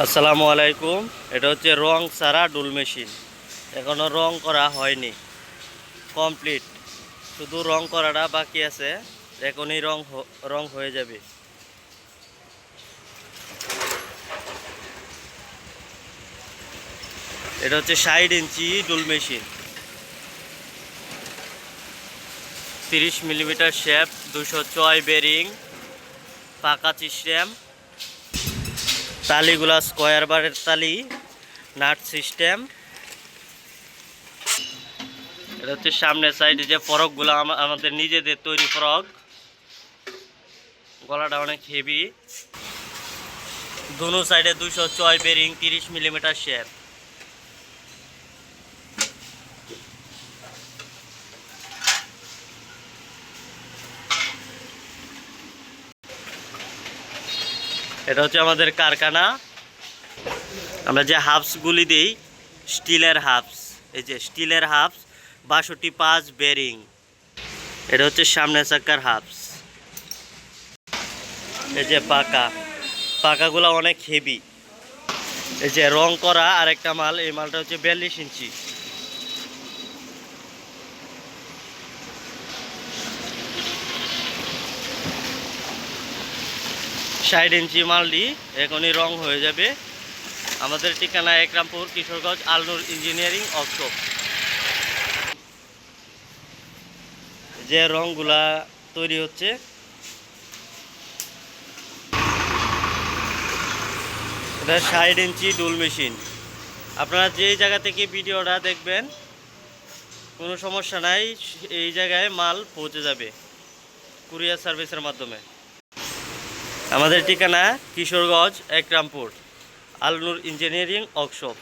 আসসালামু আলাইকুম। এটা হচ্ছে রং সারা ডুল মেশিন। এখনও রং করা হয়নি। কমপ্লিট। শুধু রং করাটা বাকি আছে। এখনই রং রং হয়ে যাবে। এটা হচ্ছে ষাট ইঞ্চি ডুল মেশিন। তিরিশ মিলিমিটার শেপ দুশো ছয় বেরিং, পাকা সিস্টেম তালিগুলা স্কোয়ার বারের তালি, নাট সিস্টেম। এটা হচ্ছে সামনের সাইডে যে ফরকগুলো আমা- আমাদের নিজেদের তৈরি ফরক। গলাটা অনেক হেভি দুনো সাইডে দুশো ছয় বেরিং তিরিশ মিলিমিটার শেপ এটা হচ্ছে আমাদের কারখানা। আমরা যে হাফসগুলি দিই, স্টিলের হাফস, এই যে স্টিলের হাফস, বাষট্টি পাঁচ বেরিং। এটা হচ্ছে সামনে চাকার হাফস। এই যে পাকা, পাকাগুলো অনেক হেভি এই যে রং করা আরেকটা মাল, এই মালটা হচ্ছে বিয়াল্লিশ ইঞ্চি। ষাট ইঞ্চি মালটি এখনই রং হয়ে যাবে। আমাদের ঠিকানা একরামপুর, কিশোরগঞ্জ, আলনুর ইঞ্জিনিয়ারিং ওয়ার্কশপ যে রংগুলা তৈরি হচ্ছে। এটা ষাট ইঞ্চি ডুল মেশিন। আপনারা যে জায়গা থেকে ভিডিওটা দেখবেন, কোনো সমস্যা নাই, এই জায়গায় মাল পৌঁছে যাবে। কুরিয়ার সার্ভিসের মাধ্যমে। আমাদের ঠিকানা কিশোরগঞ্জ একরামপুর আলনুর ইঞ্জিনিয়ারিং ওয়ার্কশপ।